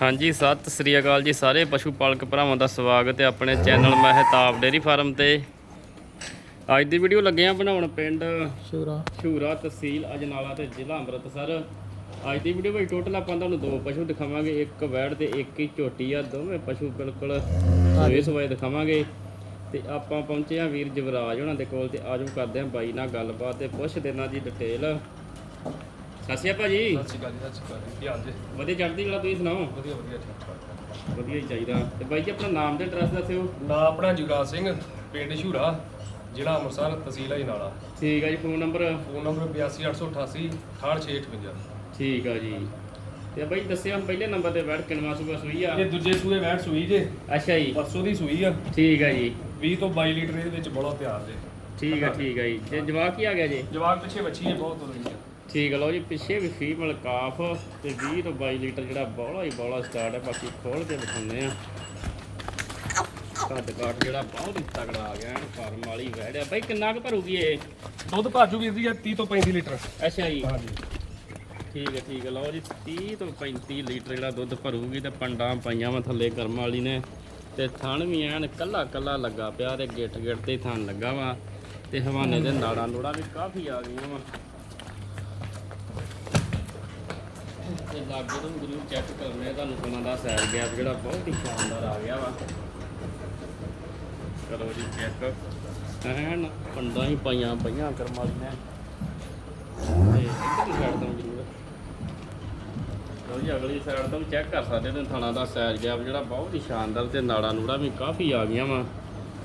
ਹਾਂਜੀ ਸਤਿ ਸ੍ਰੀ ਅਕਾਲ ਜੀ ਸਾਰੇ ਪਸ਼ੂ ਪਾਲਕ ਭਰਾਵਾਂ ਦਾ ਸਵਾਗਤ ਹੈ ਆਪਣੇ ਚੈਨਲ ਮਹਿਤਾਬ ਡੇਰੀ ਫਾਰਮ ਤੇ। ਅੱਜ ਦੀ ਵੀਡੀਓ ਲੱਗੇ ਆ ਬਣਾਉਣ ਪਿੰਡ ਸ਼ੂਰਾ ਸ਼ੂਰਾ ਤਹਿਸੀਲ ਅਜਨਾਲਾ ਤੇ ਜ਼ਿਲ੍ਹਾ ਅੰਮ੍ਰਿਤਸਰ। ਅੱਜ ਦੀ ਵੀਡੀਓ ਵਿੱਚ ਟੋਟਲ ਆਪਾਂ ਤੁਹਾਨੂੰ ਦੋ ਪਸ਼ੂ ਦਿਖਾਵਾਂਗੇ ਇੱਕ ਵੈੜ ਤੇ ਇੱਕ ਹੀ ਝੋਟੀ ਆ ਦੋਵੇਂ ਪਸ਼ੂ ਬਿਲਕੁਲ ਸੋਏ ਸੋਏ ਦਿਖਾਵਾਂਗੇ। ਤੇ ਆਪਾਂ ਪਹੁੰਚੇ ਆ ਵੀਰ ਜਵਰਾਜ ਉਹਨਾਂ ਦੇ ਕੋਲ ਤੇ ਆਜੋ ਕਰਦੇ ਆ ਬਾਈ ਨਾਲ ਗੱਲਬਾਤ ਤੇ ਪੁੱਛਦੇ ਇਹਨਾਂ ਦੀ ਡਿਟੇਲ ਸਤਿ ਸ਼੍ਰੀ ਅਕਾਲ ਜੀ ਸਤਿ ਸ਼੍ਰੀ ਅਕਾਲ ਜੀ ਸਤਿ ਸ਼੍ਰੀ ਅਕਾਲ ਜੀ। ਕੀ ਹਾਲ ਜੀ? ਵਧੀਆ ਚੜ੍ਹਦੀ ਕਲਾ ਤੁਸੀਂ ਸੁਣਾਓ? ਵਧੀਆ ਵਧੀਆ ਠੀਕ ਠਾਕ ਵਧੀਆ ਹੀ ਚਾਹੀਦਾ। ਤੇ ਬਾਈ ਜੀ ਆਪਣਾ ਨਾਮ ਤੇ ਐਡਰੈਸ ਦੱਸਿਓ। ਨਾਂ ਆਪਣਾ ਜੁਗਰਾਜ ਸਿੰਘ ਪਿੰਡ ਸ਼ੂਰਾ ਜ਼ਿਲ੍ਹਾ ਅੰਮ੍ਰਿਤਸਰ ਤਹਿਸੀਲ ਅਜਨਾਲਾ। ਠੀਕ ਆ ਜੀ ਫੋਨ ਨੰਬਰ ਫੋਨ ਨੰਬਰ 82888 68658 ਠੀਕ ਆ ਜੀ। ਤੇ ਬਾਈ ਦੱਸਿਓ ਪਹਿਲੇ ਨੰਬਰ ਤੇ ਬੈਠ ਕਿਨਵਾ ਸੂਗਾ ਸੂਈ ਆ? ਇਹ ਦੂਜੇ ਸੂਏ ਵੈਟ ਸੂਈ ਜੇ। ਅੱਛਾ ਜੀ। ਪਰਸੋਂ ਦੀ ਸੂਈ ਆ। ਠੀਕ ਆ ਜੀ। 20 ਤੋਂ 22 ਲੀਟਰ ਇਹਦੇ ਵਿੱਚ ਬੜਾ ਤਿਆਰ ਜੇ। ਠੀਕ ਆ ਠੀਕ ਆ ਜੀ। ਤੇ ਜਵਾਕ ਕੀ ਆ ਗਿਆ ਜੀ? ਜਵਾਕ ਪਿੱਛੇ ਬੱਚੀ ਹੈ ਬਹੁਤ ਤੁਰੀ ਆ। ਠੀਕ ਲਓ ਜੀ ਪਿੱਛੇ ਵੀ ਫੀਮੇਲ ਕਾਫ ਤੇ 20 ਤੋਂ 22 ਲੀਟਰ ਜਿਹੜਾ ਬੌਲਾ ਹੀ ਬੌਲਾ ਸਟਾਰਟ ਹੈ ਬਾਕੀ ਖੋਲ ਕੇ ਦਿਖਾਉਂਦੇ ਆ। ਕੱਦ ਕਾਠ ਜਿਹੜਾ ਬਹੁਤ ਹੀ ਤਗੜਾ ਆ ਗਿਆ ਐਨ ਫਾਰਮ ਵਾਲੀ ਵਹਿੜਿਆ ਬਾਈ ਕਿੰਨਾ ਕੁ ਭਰੂਗੀ ਇਹ? ਦੁੱਧ ਭਾਜੂ ਵੀਰ ਜੀ 30 ਤੋਂ 35 ਲੀਟਰ? ਅੱਛਾ ਜੀ। ਹਾਂਜੀ। ਠੀਕ ਹੈ ਠੀਕ ਹੈ ਲਓ ਜੀ 30 ਤੋਂ 35 ਲੀਟਰ ਜਿਹੜਾ ਦੁੱਧ ਭਰੂਗੀ ਤੇ ਪੰਡਾਂ ਪਾਈਆਂ ਵਾ ਥੱਲੇ ਕਰਮ ਵਾਲੀ ਨੇ। ਤੇ ਥਣ ਵੀ ਐਨ ਕੱਲਾ ਕੱਲਾ ਲੱਗਾ ਪਿਆ ਤੇ ਗਿੱਟ ਗਿੱਟ ਤੇ ਥਣ ਲੱਗਾ ਵਾ। ਤੇ ਹਵਾਨੇ ਦੇ ਨਾੜਾਂ ਨੂੜਾਂ ਵੀ ਕਾਫੀ ਆ ਗਈਆਂ ਵਾ। ਤੇ ਲਾਗੇ ਤੋਂ ਜ਼ਰੂਰ ਚੈੱਕ ਕਰਨੇ ਤੁਹਾਨੂੰ ਉਹਨਾਂ ਦਾ ਸਾਈਡ ਗੈਪ ਜਿਹੜਾ ਬਹੁਤ ਹੀ ਸ਼ਾਨਦਾਰ ਆ ਗਿਆ ਵਾ। ਕਰੋ ਜੀ ਚੈੱਕ ਐਨ ਪੰਡਾਂ ਹੀ ਪਾਈਆਂ ਪਈਆਂ ਕਰਮ ਵਾਲੀ ਨੇ ਤੇ ਇੱਧਰ ਨੂੰ ਸਾਈਡ ਤੋਂ ਵੀ ਜ਼ਰੂਰ। ਲਓ ਜੀ ਅਗਲੀ ਸਾਈਡ ਤੋਂ ਵੀ ਚੈੱਕ ਕਰ ਸਕਦੇ ਹੋ ਥਾਣਾ ਦਾ ਸਾਈਜ਼ ਗੈਪ ਜਿਹੜਾ ਬਹੁਤ ਹੀ ਸ਼ਾਨਦਾਰ ਤੇ ਨਾੜਾ ਨੂੜਾ ਵੀ ਕਾਫੀ ਆ ਗਈਆਂ ਵਾ।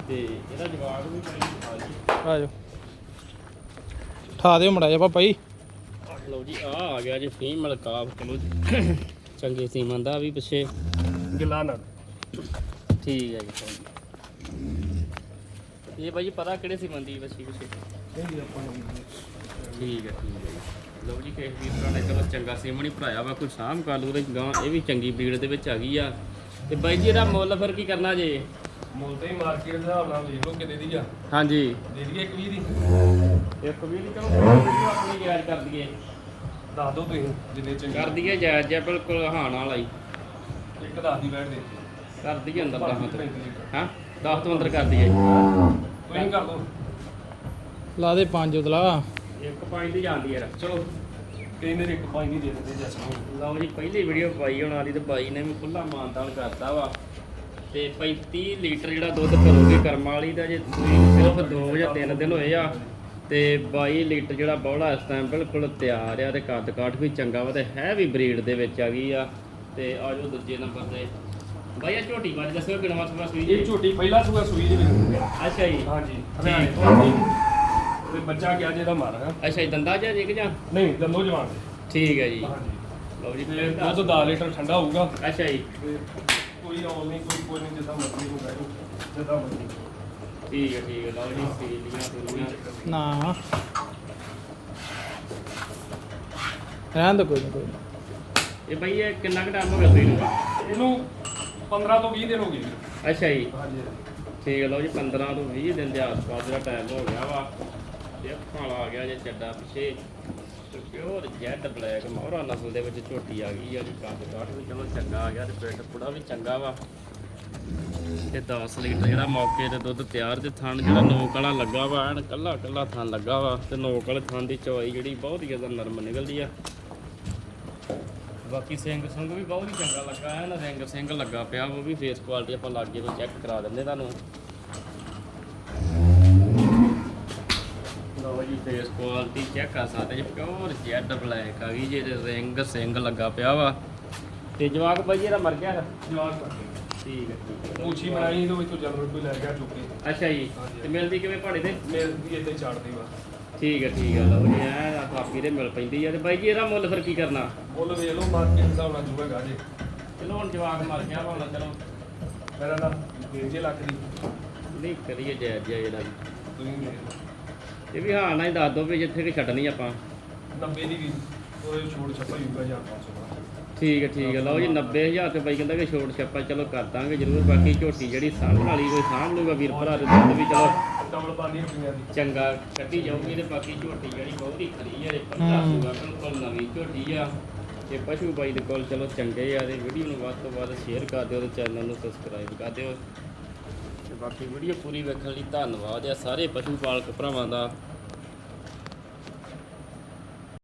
ਤੇ ਇਹਦਾ ਜਵਾਬ ਵੀ ਕੋਈ ਆ ਜੀ ਆ ਜਾਓ ਠਾ ਦਿਓ ਮੜਾ ਜਾ ਪਾਪਾ ਜੀ। ਲਓ ਜੀ ਆ ਆ ਗਿਆ ਜੀ ਫੀਮੇਲ ਕਾਫ ਚਲੋ ਜੀ। ਚੰਗੇ ਸੀਮਨ ਦਾ ਵੀ ਪਿੱਛੇ। ਗਿੱਲਾ ਨਾਲ ਠੀਕ ਹੈ ਜੀ ਇਹ ਭਾਈ ਪਤਾ ਕਿਹੜੇ ਸੀਮਨ ਦੀ ਬੱਚੀ ਪਿੱਛੇ? ਠੀਕ ਹੈ ਠੀਕ ਹੈ। ਲਓ ਜੀ ਕਿਸੇ ਭਰਾ ਨੇ ਚਲੋ ਚੰਗਾ ਸੀਮਨ ਹੀ ਭਰਾਇਆ ਵਾ ਕੋਈ ਸਾਂਭ ਕਰ ਲੂ ਤੇ ਗਾਂ ਇਹ ਵੀ ਚੰਗੀ ਬਰੀਡ ਦੇ ਵਿੱਚ ਆ ਗਈ ਆ। ਤੇ ਬਾਈ ਜੀ ਇਹਦਾ ਮੁੱਲ ਫਿਰ ਕੀ ਕਰਨਾ ਜੇ? ਮੁੱਲ ਤੇ ਮਾਰਕੀਟ ਦੇ ਹਿਸਾਬ ਨਾਲ ਵੇਖ ਲਓ ਕਿੰਨੇ ਦੀ ਆ। ਹਾਂਜੀ। ਦੇ ਦਈਏ ਇੱਕ 20 ਦੀ। ਇੱਕ ਵੀਰ ਦੀ ਚਲੋ ਆਪਣੀ ਜਾਇਜ਼ ਕਰ ਦਈਏ। ਦੱਸ ਦਿਓ ਤੁਸੀਂ ਜਿੰਨੇ ਚੰਗੇ ਕਰ ਦਈਏ ਜਾਇਜ਼ ਜਿਹਾ ਬਿਲਕੁਲ ਹਾਣ ਵਾਲਾ ਹੀ। ਇੱਕ ਦੱਸ ਦੀ ਵੈਟ ਦੇ। ਕਰ ਦਈਏ ਅੰਦਰ 10 ਤੋਂ 35 ਲੀਟਰ ਹਾਂ? 10 ਤੋਂ ਅੰਦਰ ਕਰ ਦਈਏ ਕੋਈ ਨਹੀਂ ਕਰ ਦੋ। ਲਾ ਦੇ ਪੰਜ ਉਤਲਾ। ਇੱਕ ਪੁਆਇੰਟ ਹੀ ਜਾਂਦੀ ਯਾਰ। ਚਲੋ। ਕਹਿੰਦੇ ਨੇ ਇੱਕ ਪੰਜ ਦੀ ਦੇ ਦਿੰਦੇ ਜੈਸਮੀਨ ਲਓ ਜੀ ਪਹਿਲੀ ਵੀਡੀਓ ਪਾਈ ਹੋਣ ਵਾਲੀ ਤੇ ਬਾਈ ਨੇ ਵੀ ਖੁੱਲਾ ਮਾਨਤਾਨ ਕਰਤਾ ਵਾ। ਤੇ 35 ਲੀਟਰ ਜਿਹੜਾ ਦੁੱਧ ਕਰੋਗੇ ਕਰਮਾਂ ਵਾਲੀ ਦਾ ਜੇ ਤੁਸੀਂ ਸਿਰਫ 2 ਜਾਂ 3 ਦਿਨ ਹੋਏ ਆ ਤੇ 22 ਲੀਟਰ ਜਿਹੜਾ ਬੌਲਾ ਇਸ ਟਾਈਮ ਬਿਲਕੁਲ ਤਿਆਰ ਆ ਤੇ ਕੱਦ ਕਾਠ ਵੀ ਚੰਗਾ ਵਾ ਤੇ ਹੈ ਵੀ ਬਰੀਡ ਦੇ ਵਿੱਚ ਆ ਗਈ ਆ। ਤੇ ਆ ਜਾਓ ਦੂਜੇ ਨੰਬਰ ਤੇ। ਬਾਈ ਇਹ ਝੋਟੀ ਬਾਰੇ ਦੱਸੋ ਕਿਨਵਾ ਸੁਭਾ ਸੂਈ ਇਹ ਜੀ? ਝੋਟੀ ਪਹਿਲਾ ਸੂਆ ਸੂਈ ਦੇ ਵਿੱਚ ਅੱਛਾ ਜੀ। ਹਾਂਜੀ। ਹਰਿਆਣੇ ਤੋਂ ਆਉਂਦੀ ਤੇ ਬੱਚਾ ਗਿਆ ਜਿਹਦਾ ਮਰ ਹੈ ਅੱਛਾ ਜੀ ਦੰਦਾ ਜਾਂ ਇੱਕ ਜਾਂ? ਨਹੀਂ ਦੰਦੋ ਜਵਾਨ। ਠੀਕ ਹੈ ਜੀ। ਹਾਂਜੀ। ਲਓ ਜੀ ਤੇ ਦੁੱਧ 10 ਲੀਟਰ ਠੰਡਾ ਹੋਊਗਾ। ਅੱਛਾ ਜੀ। ਕੋਈ ਰੌਲ ਨਹੀਂ ਕੋਈ ਕੋਈ ਨਹੀਂ ਜਿੱਦਾਂ ਮਰਜ਼ੀ ਹੋਊਗਾ ਜਿੱਦਾਂ ਮਰਜ਼ੀ। ਠੀਕ ਹੈ ਠੀਕ ਹੈ ਲਓ ਜੀ ਸੀਲੀਆਂ ਸੁਲੀਆਂ ਨਾ। ਰਹਿਣ ਦੋ ਕੋਈ ਨਾ ਕੋਈ ਨਾ। ਇਹ ਬਈ ਇਹ ਕਿੰਨਾ ਕੁ ਟਾਈਮ ਹੋ ਗਿਆ ਸੂਈ ਨੂੰ? ਇਹਨੂੰ 15 ਤੋਂ 20 ਦਿਨ ਹੋ ਗਏ। ਜੀ। ਅੱਛਾ ਜੀ। ਹਾਂਜੀ ਠੀਕ ਹੈ ਲਓ ਜੀ 15 ਤੋਂ 20 ਦਿਨ ਦੇ ਆਸ-ਪਾਸ ਜਿਹੜਾ ਟਾਈਮ ਹੋ ਗਿਆ ਵਾ। ਤੇ ਅੱਖਾਂ ਵਾਲਾ ਆ ਗਿਆ ਜੇ ਚੱਡਾ ਪਿੱਛੇ। ਪਿਓਰ ਜੈਡ ਬਲੈਕ ਮੋਹਰਾ ਨਸਲ ਦੇ ਵਿੱਚ ਝੋਟੀ ਆ ਗਈ ਆ ਜੀ ਕੱਦ ਕਾਠ ਵੀ ਚਲੋ ਚੰਗਾ ਆ ਗਿਆ ਤੇ ਪਿੱਠ ਪੁੜਾ ਵੀ ਚੰਗਾ ਵਾ। ਤੇ 10 ਲੀਟਰ ਜਿਹੜਾ ਮੌਕੇ ਤੇ ਦੁੱਧ ਤਿਆਰ ਤੇ ਥਣ ਜਿਹੜਾ ਨੋਕ ਵਾਲਾ ਲੱਗਾ ਵਾ, ਐਨ ਕੱਲਾ ਕੱਲਾ ਥਣ ਲੱਗਾ ਵਾ ਤੇ ਨੋਕ ਵਾਲੇ ਥਣ ਦੀ ਚਵਾਈ ਜਿਹੜੀ ਬਹੁਤ ਹੀ ਜ਼ਿਆਦਾ ਨਰਮ ਨਿਕਲਦੀ ਆ। ਬਾਕੀ ਸਿੰਘ ਸੰਗ ਵੀ ਬਹੁਤ ਹੀ ਚੰਗਾ ਲੱਗਾ ਹੈ ਨਾ ਰਿੰਗ ਸਿੰਘ ਲੱਗਾ ਪਿਆ ਉਹ ਵੀ ਫੇਸ ਕੁਆਲਿਟੀ ਆਪਾਂ ਲਾਗੇ ਤੋਂ ਚੈੱਕ ਕਰਾ ਦਿੰਦੇ ਤੁਹਾਨੂੰ। ਲਓ ਜੀ ਫੇਸ ਕੁਆਲਿਟੀ ਚੈੱਕ ਕਰ ਸਕਦੇ ਜੀ ਪਿਓਰ ਜੈਡ ਬਲੈਕ ਆ ਗਈ ਜਿਹਦੇ ਰਿੰਗ ਸਿੰਘ ਲੱਗਾ ਪਿਆ ਵਾ। ਤੇ ਜਵਾਕ ਬਾਈ ਇਹਦਾ ਮਰ ਗਿਆ ਜਵਾਨ ਠੀਕ ਹੈ। ਮੂਛੀ ਬਣਾਈ ਤੇ ਉਹ ਜਾਨਵਰ ਕੋਈ ਲੈ ਗਿਆ ਚੁੱਕ। ਅੱਛਾ ਜੀ। ਤੇ ਮਿਲਦੀ ਕਿਵੇਂ ਭਾੜੇ ਤੇ? ਮੇਲ ਵੀ ਇੱਥੇ ਛੱਡਦੀ ਵਾ ਠੀਕ ਹੈ ਠੀਕ ਹੈ ਲਓ ਜੀ ਐ ਕਾਪੀ ਦੇ ਮਿਲ ਪੈਂਦੀ ਆ। ਤੇ ਬਾਈ ਜੀ ਇਹਦਾ ਮੁੱਲ ਫਿਰ ਕੀ ਕਰਨਾ? ਮੁੱਲ ਵੇਖ ਲਓ ਮਾਰਕੀਟ ਦੇ ਹਿਸਾਬ ਨਾਲ ਜੂਗਾ ਜੀ। ਚਲੋ ਹੁਣ ਜਵਾਕ ਮਰ ਗਿਆ ਭਾਵੇਂ ਚਲੋ ਮੇਰਾ ਨਾ 5 ਲੱਖ ਦੀ। ਨਹੀਂ ਕਰੀਏ ਜਾਇਜ਼ ਜਿਹਾ ਇਹਦਾ ਵੀ। ਤੁਸੀਂ। ਇਹ ਵੀ ਹਾਂ ਨਾ ਹੀ ਦੱਸ ਦੋ ਵੀ ਜਿੱਥੇ ਕਿ ਛੱਡਣੀ ਆਪਾਂ। 90 ਦੀ ਵੀ। ਉਹਦੇ ਛੋੜ ਛੱਪਾ ਯੂਗਾ ਜਾਂ 500 ਦਾ। ਠੀਕ ਹੈ ਠੀਕ ਹੈ। ਲਓ ਜੀ 90000 ਤੇ ਬਾਈ ਕਹਿੰਦਾ ਕਿ ਛੋਟ ਛੱਪਾ ਚਲੋ ਕਰ ਦਾਂਗੇ ਜ਼ਰੂਰ ਬਾਕੀ ਝੋਟੀ ਜਿਹੜੀ ਸਾਂਭਣ ਵਾਲੀ ਕੋਈ ਸਾਂਭ ਲੂਗਾ ਵੀਰ ਭਰਾ ਦੇ ਦੁੱਧ ਵੀ ਚਲੋ ਡਬਲ ਪਾਣੀ ਰੁਪਈਆਂ ਦੀ। ਚੰਗਾ ਕੱਢੀ ਜਾਊਗੀ ਤੇ ਬਾਕੀ ਝੋਟੀ ਜਿਹੜੀ ਬਹੁਤ ਹੀ ਖਰੀ ਹੈ ਇਹ ਪੰਦਾ ਹੂੰ। ਸੂਗਾ ਬਿਲਕੁਲ ਨਵੀਂ ਝੋਟੀ ਆ। ਇਹ ਪਸ਼ੂ ਬਾਈ ਦੇ ਕੋਲ ਚਲੋ ਚੰਗੇ ਆ ਤੇ ਵੀਡੀਓ ਨੂੰ ਵੱਧ ਤੋਂ ਵੱਧ ਸ਼ੇਅਰ ਕਰ ਦਿਓ ਤੇ ਚੈਨਲ ਨੂੰ ਸਬਸਕ੍ਰਾਈਬ ਕਰ ਦਿਓ। ਤੇ ਬਾਕੀ ਵੀਡੀਓ ਪੂਰੀ ਵੇਖਣ ਲਈ ਧੰਨਵਾਦ ਆ ਸਾਰੇ ਪਸ਼ੂ ਪਾਲਕ ਭਰਾਵਾਂ ਦਾ।